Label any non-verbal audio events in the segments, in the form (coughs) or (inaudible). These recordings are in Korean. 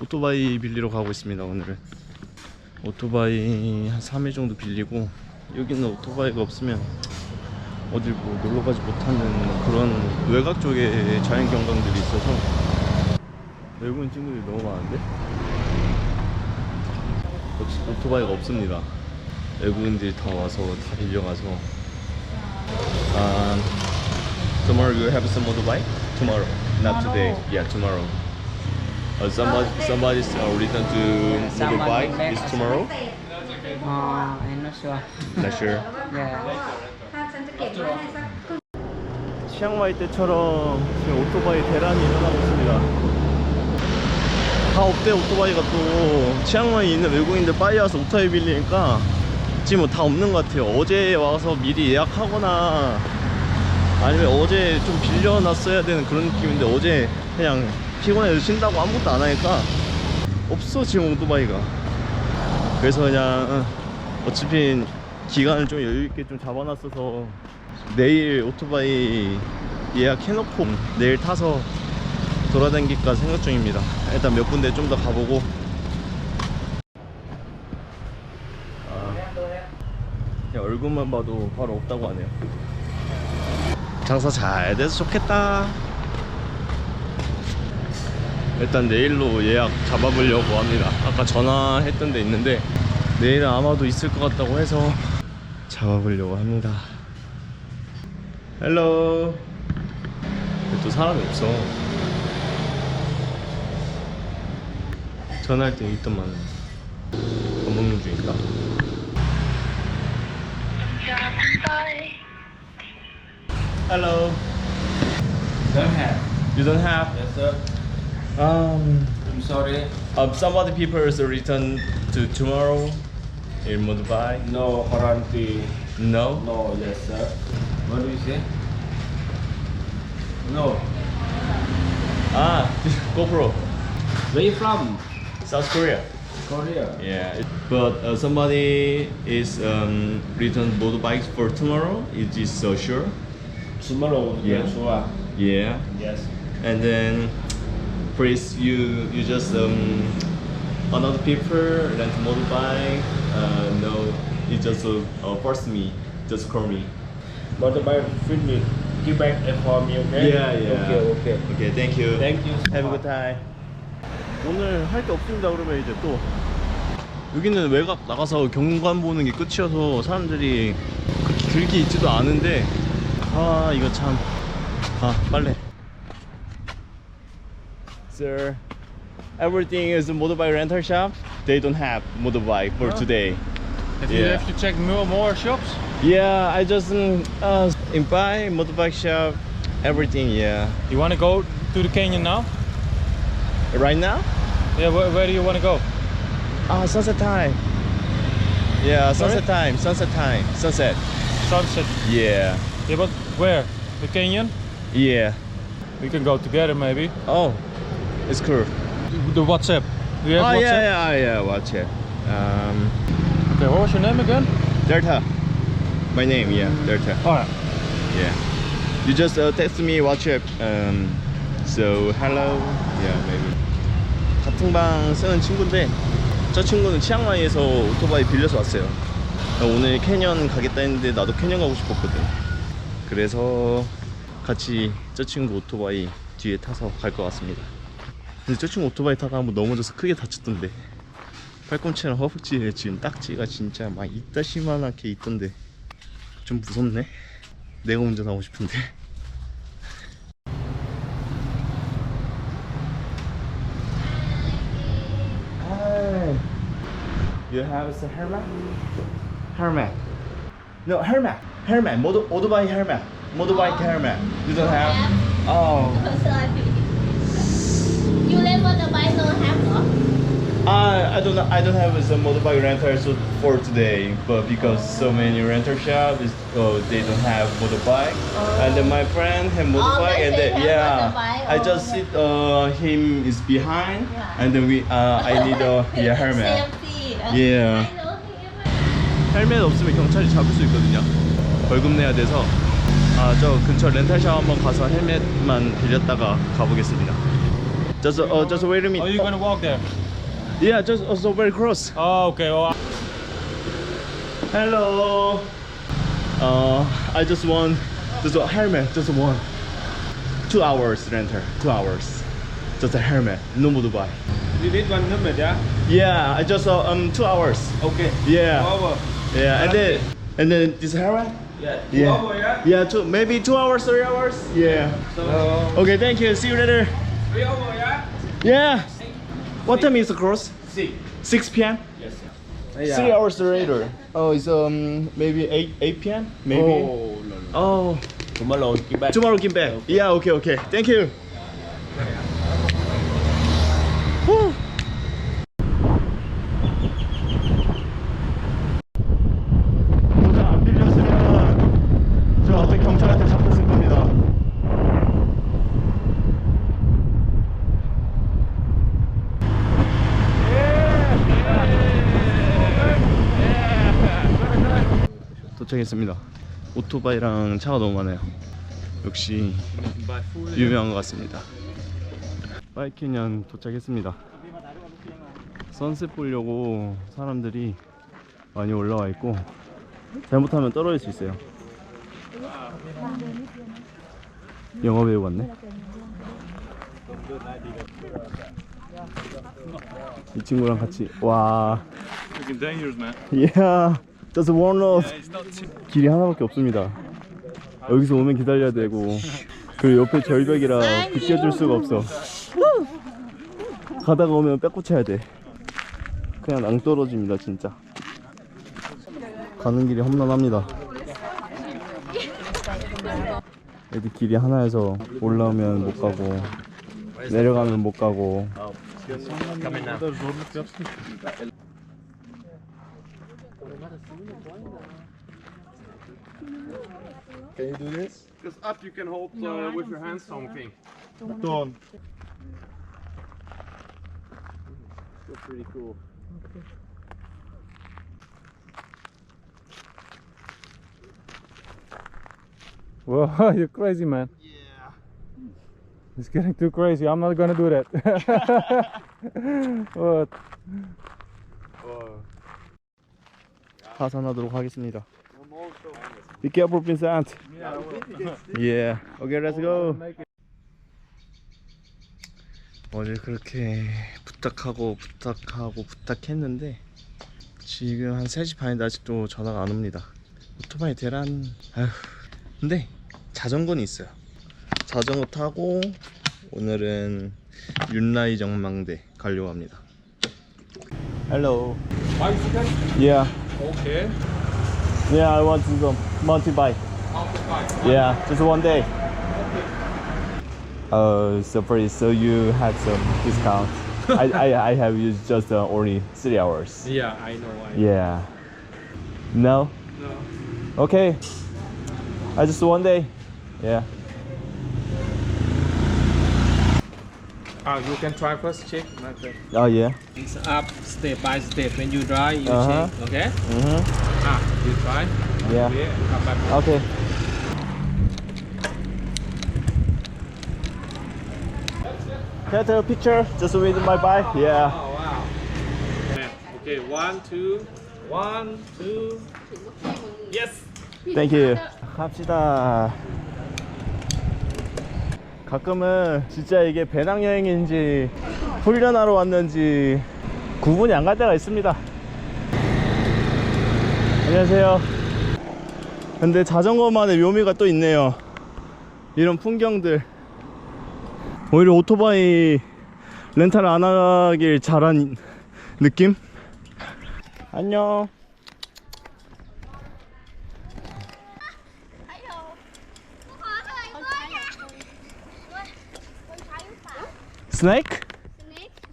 오토바이 빌리러 가고 있습니다 오늘은 오토바이 한 3일 정도 빌리고 여기는 오토바이가 없으면 어딜 뭐 놀러 가지 못하는 그런 외곽 쪽에 자연 경관들이 있어서 외국인 친구들이 너무 많은데 역시 오토바이가 없습니다 외국인들이 다 와서 다 빌려가서 um, tomorrow you have some motorbike? Tomorrow, not today. Yeah, tomorrow. Uh, somebody, somebody's uh, return to Someone Dubai back. is tomorrow. Uh, I'm not sure. Not sure. yeah. 치앙마이 때처럼 지금 오토바이 대란이 일어나고 있습니다. 다 없대 오토바이가 또 치앙마이 있는 외국인들 빨리 와서 오토바이 빌리니까 지금 다 없는 것 같아요. 어제 와서 미리 예약하거나 아니면 어제 좀 빌려놨어야 되는 그런 느낌인데 어제 그냥 피곤해서 쉰다고 아무것도 안 하니까 없어 지금 오토바이가. 그래서 그냥 어, 어차피 기간을 좀 여유 있게 좀 잡아놨어서 내일 오토바이 예약해놓고 내일 타서 돌아다닐까 생각 중입니다. 일단 몇 군데 좀 더 가보고. 아, 그냥 얼굴만 봐도 바로 없다고 하네요. 장사 잘 돼서 좋겠다. 일단 내일로 예약 잡아보려고 합니다. 아까 전화했던 데 있는데 내일은 아마도 있을 것 같다고 해서 잡아보려고 합니다. 헬로. 또 사람이 없어. 전화할 때 있더만 밥 먹는 중인가? Hello. Don't have. You don't have? Yes, sir. Um. I'm sorry. Uh, some other people is return to tomorrow in Mumbai. No guarantee. No. No, yes, sir. What do you say? No. Ah, (laughs) GoPro, Where you from? South Korea. Korea. Yeah, but uh, somebody is um, return motorbikes for tomorrow. Is this so sure? Tomorrow. Yeah. Sure. Yeah. Yes. And then, please you you just um another people rent motorbike. Uh, no, it just uh, uh, force me. Just call me. Motorbike fit me. Give back and for me, okay? Yeah, yeah. Okay, okay. Okay, thank you. Thank you. Have a good time. 오늘 할 게 없습니다. 그러면 이제 또 여기는 외곽 나가서 경관 보는 게 끝이어서 사람들이 그렇게 길게 있지도 않은데 아 이거 참아 빨래. Sir, everything is a motorbike rental shop. They don't have motorbike for today. Have you Yeah. have to check more, more shops? Yeah, I just um, uh, in buy motorbike shop, everything. Yeah, You want to go to the canyon now? right now. Yeah, where, where do you want to go? Ah, sunset time. Yeah, Sorry? sunset time. Sunset time. Sunset. Sunset. Yeah. Yeah, but where? The canyon? Yeah. We can go together maybe. Oh, it's cool. The WhatsApp. Do you have oh WhatsApp? yeah, yeah, yeah. It. Um, Okay, what was your name again? Delta. My name, yeah, Delta. Oh yeah. Yeah. You just uh, text me WhatsApp. Um, so hello. Yeah, maybe. 같은 방 쓰는 친구인데 저 친구는 치앙마이에서 오토바이 빌려서 왔어요. 오늘 캐년 가겠다 했는데 나도 캐년 가고 싶었거든. 그래서 같이 저 친구 오토바이 뒤에 타서 갈 것 같습니다. 근데 저 친구 오토바이 타다 한번 넘어져서 크게 다쳤던데 팔꿈치랑 허벅지에 지금 딱지가 진짜 막 이따시만하게 있던데 좀 무섭네. 내가 운전하고 싶은데. You have a helmet? Helmet. No, helmet. Helmet. Motor, motorbike helmet. Motorbike helmet. You don't have? Oh. You let motorbike no have no? I I don't know. I don't have some motorbike rentals for today, but because so many rental shops, oh, they don't have motorbike, and then my friend have motorbike, they and then yeah, motorbike, I oh, just okay. sit. Uh, him is behind, Yeah. and then we. Uh, I need a yeah helmet. Yeah. 헬멧 없으면 경찰이 잡을 수 있거든요. 벌금 내야 돼서 아 저 근처 렌탈샵 한번 가서 헬멧만 빌렸다가 가보겠습니다. Just uh, just wait a minute. Are you're gonna walk there? Yeah, just also very close. Oh, okay. Well, Hello. Uh, I just want just a helmet, just one. Two hours renter, two hours. Just a helmet, no more Dubai. You need one helmet, yeah? Yeah, I just uh, um two hours. Okay. Yeah, Two hour. yeah, and then and then this helmet. Yeah. Two Yeah, hour, yeah? yeah, two maybe two hours, three hours. Yeah. So, Okay, thank you. See you later. three yeah? Yeah. What time is the cross? Six. 6 p.m. Yes. Three hours later. Oh, it's um maybe 8 8 p.m. Maybe. Oh, no, no. Oh. Tomorrow, get back. Tomorrow get back. Yeah, okay, okay. Thank you. 도착했습니다. 오토바이랑 차가 너무 많아요. 역시 유명한 것 같습니다. 바이캐년 도착했습니다. 선셋 보려고 사람들이 많이 올라와 있고 잘못하면 떨어질 수 있어요. 영어 배우 같네. 이 친구랑 같이 와. looking dangerous, man. Yeah, just one road. 길이 하나밖에 없습니다. 여기서 오면 기다려야 되고 그리고 옆에 절벽이라 비껴줄 수가 없어. 가다가 오면 빼꽂혀야 돼. 그냥 낭떨어집니다 진짜. 가는 길이 험난합니다. 애들 길이 하나여서 올라오면 못 가고 내려가면 못 가고 Because up you can hold uh, with your hands something. Don't. pretty cool. Whoa, (laughs) you're crazy, man. Yeah. It's getting too crazy. I'm not gonna do that. (laughs) what? 하산하도록 하겠습니다. Be careful, Vincent. Yeah. Okay, let's go. 어제 그렇게 부탁하고 부탁하고 부탁했는데 지금 한 3시 반인데 아직도 전화가 안 옵니다. 오토바이 대란. 아휴. 근데 자전거는 있어요. 자전거 타고 오늘은 윤라이 전망대 가려고 합니다. Hello. Yeah. Okay. Yeah, I want to go mountain bike. Yeah, just one day. Uh, so pretty. So you had some discount. I, I (laughs) I have used just uh, only three hours. Yeah, I know. I Yeah. No. No. Okay. I just one day. Yeah. Ah, you can try first, check. Not bad. Oh yeah. It's up step by step. When you drive, you Uh-huh. check. Okay? Mhm. Ah, you try. Yeah. Yeah, come back. Okay. Can I take a picture just with my bike? Yeah. Oh, wow. Okay, one, two, one, two. Yes. 땡큐 갑시다 가끔은 진짜 이게 배낭여행인지 훈련하러 왔는지 구분이 안 갈 때가 있습니다. 안녕하세요. 근데 자전거만의 묘미가 또 있네요. 이런 풍경들. 오히려 오토바이 렌탈 안 하길 잘한 느낌? 안녕 스네이크?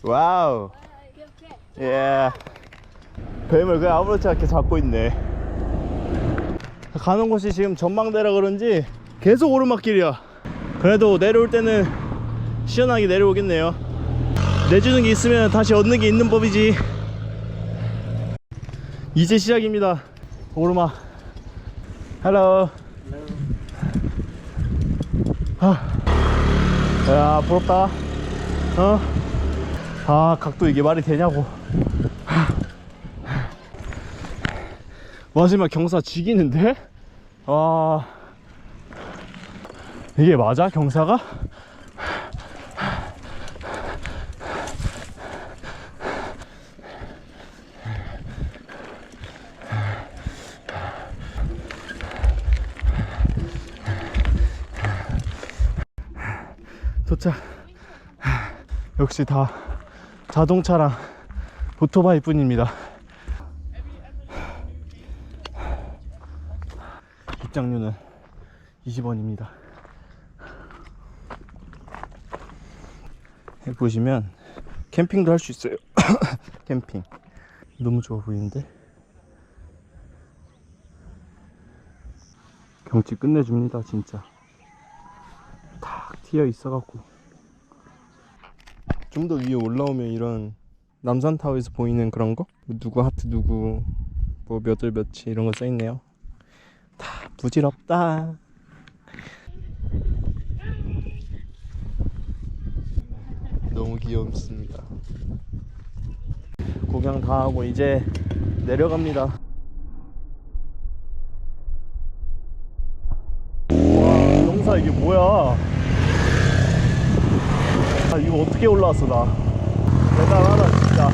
와우 예 뱀을 그냥 아무렇지 않게 잡고 있네. 가는 곳이 지금 전망대라 그런지 계속 오르막길이야. 그래도 내려올 때는 시원하게 내려오겠네요. 내주는 게 있으면 다시 얻는 게 있는 법이지. 이제 시작입니다. 오르막. 헬로 아, 야 부럽다 어? 아 각도 이게 말이 되냐고 마지막 경사 지기는데? 아 이게 맞아 경사가? 도착 역시 다 자동차랑 오토바이 뿐입니다. 입장료는 20원입니다. 보시면 캠핑도 할 수 있어요. (coughs) 캠핑. 너무 좋아 보이는데? 경치 끝내줍니다 진짜. 탁 튀어 있어 갖고 좀 더 위에 올라오면 이런 남산타워에서 보이는 그런 거? 뭐 누구 하트 누구 뭐 몇 월 며칠 이런 거 써있네요. 다 부질없다. 너무 귀엽습니다. 구경 다 하고 이제 내려갑니다. 와 영사 이게 뭐야? 아 이거 어떻게 올라왔어 나? 대단하다 진짜